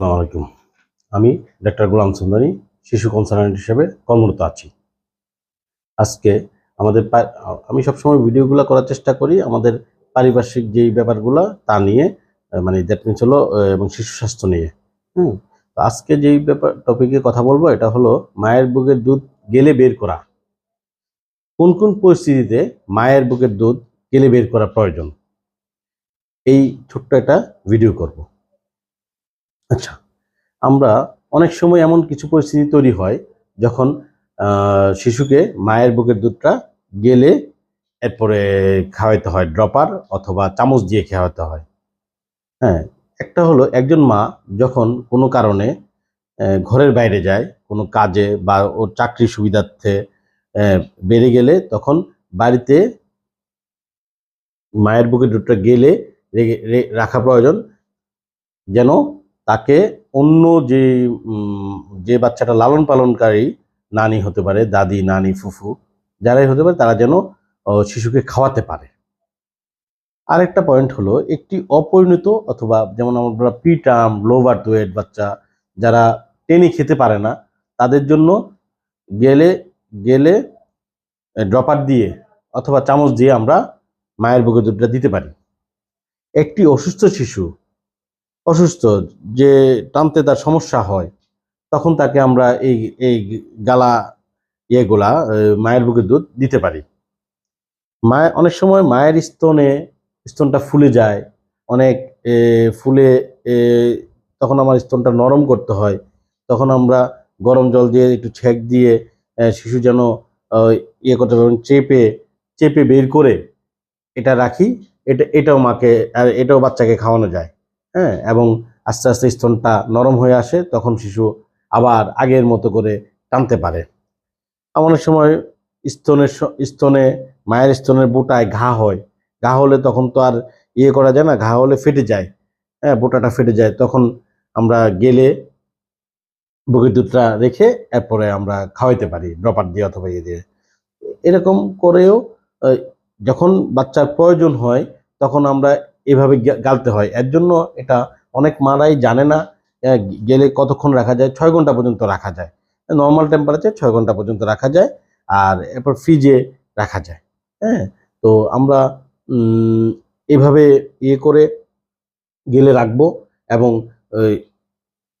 আসসালামু আলাইকুম। আমি ডাক্তার গোলাম সুন্দরী, শিশু কনসালটেন্ট হিসেবে কর্মরত আছি। আজকে আমাদের আমি সবসময় ভিডিওগুলো করার চেষ্টা করি, আমাদের পারিপার্শ্বিক যেই ব্যাপারগুলো তা নিয়ে মানে দ্যাট মিনস হলো এবং শিশু স্বাস্থ্য নিয়ে। হুম? আজকে যেই ব্যাপার টপিকে কথা বলব, এটা হলো মায়ের বুকের দুধ গেলে বের করা। কোন কোন পরিস্থিতিতে মায়ের বুকের দুধ গেলে বের করা প্রয়োজন? এই ছোট্ট একটা ভিডিও করব। আচ্ছা আমরা অনেক সময় এমন কিছু পরিস্থিতি তৈরি হয় যখন শিশুকে মায়ের বুকের দুধটা গেলে এরপরে খাওয়াইতে হয় ড্রপার অথবা চামচ দিয়ে খাওয়াতে হয়। হ্যাঁ একটা হলো একজন মা যখন কোনো কারণে ঘরের বাইরে যায়, কোনো কাজে বা ওর চাকরি সুবিধার্থে বেড়ে গেলে তখন বাড়িতে মায়ের বুকের দুধটা গেলে রাখা প্রয়োজন যেন তাকে অন্য যে যে বাচ্চাটা লালন পালনকারী নানি হতে পারে, দাদি, নানি, ফুফু, যারাই হতে পারে, তারা যেন শিশুকে খাওয়াতে পারে। আরেকটা পয়েন্ট হলো, একটি অপরিণত অথবা যেমন আমরা পিটার্ম লো বার্থ ওয়েট বাচ্চা যারা টেনে খেতে পারে না, তাদের জন্য গেলে গেলে ড্রপার দিয়ে অথবা চামচ দিয়ে আমরা মায়ের বুকে দুধটা দিতে পারি। একটি অসুস্থ শিশু অসুস্থ, যে টানতে তার সমস্যা হয়, তখন তাকে আমরা এই এই গালা ইয়েগুলা মায়ের বুকে দুধ দিতে পারি। মায়ের অনেক সময় মায়ের স্তনে, স্তনটা ফুলে যায়, অনেক ফুলে তখন আমার স্তনটা নরম করতে হয়, তখন আমরা গরম জল দিয়ে একটু ছেঁক দিয়ে শিশু যেন ইয়ে করতে পারবেন চেপে চেপে বের করে এটা রাখি, এটা, এটাও মাকে, আর এটাও বাচ্চাকে খাওয়ানো যায়। হ্যাঁ এবং আস্তে আস্তে স্তনটা নরম হয়ে আসে, তখন শিশু আবার আগের মতো করে টানতে পারে। অনেক সময় স্তনের স্তনে, মায়ের স্তনের বোটায় ঘা হয়। ঘা হলে তখন তো আর ইয়ে করা যায় না, ঘা হলে ফেটে যায়। হ্যাঁ বোটাটা ফেটে যায়। তখন আমরা গেলে বুকের দুধটা রেখে এরপরে আমরা খাওয়াইতে পারি, ড্রপার দিয়ে অথবা ইয়ে দিয়ে। এরকম করেও যখন বাচ্চার প্রয়োজন হয়, তখন আমরা এভাবে গালতে হয়। এর জন্য এটা অনেক মারাই জানে না গেলে কতক্ষণ রাখা যায়? ছয় ঘণ্টা পর্যন্ত রাখা যায়। নর্মাল টেম্পারেচার ছয় ঘণ্টা পর্যন্ত রাখা যায় আর এরপর ফ্রিজে রাখা যায়। হ্যাঁ? তো আমরা এভাবে ইয়ে করে গেলে রাখব এবং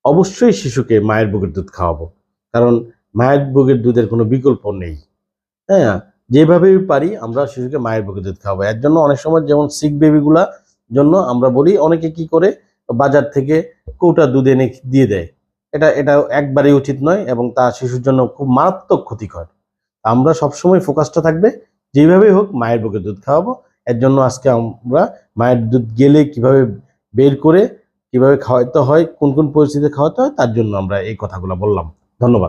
অবশ্যই শিশুকে মায়ের বুকের দুধ খাওয়াবো। কারণ মায়ের বুকের দুধের কোনো বিকল্প নেই। হ্যাঁ? যেভাবেই পারি আমরা শিশুকে মায়ের বুকের দুধ খাওয়াবো। এর জন্য অনেক সময় যেমন সিক বেবিগুলা জন্য আমরা বলি অনেকে কি করে? বাজার থেকে কৌটা দুধ এনে দিয়ে দেয়। এটা এটা একবারেই উচিত নয় এবং তা শিশুর জন্য খুব মারাত্মক ক্ষতিকর। আমরা সবসময় ফোকাসটা থাকবে যেভাবেই হোক মায়ের বুকে দুধ খাওয়াবো। এর জন্য আজকে আমরা মায়ের দুধ গেলে কীভাবে বের করে, কীভাবে খাওয়াতে হয়, কোন কোন পরিস্থিতিতে খাওয়াতে হয়, তার জন্য আমরা এই কথাগুলো বললাম। ধন্যবাদ।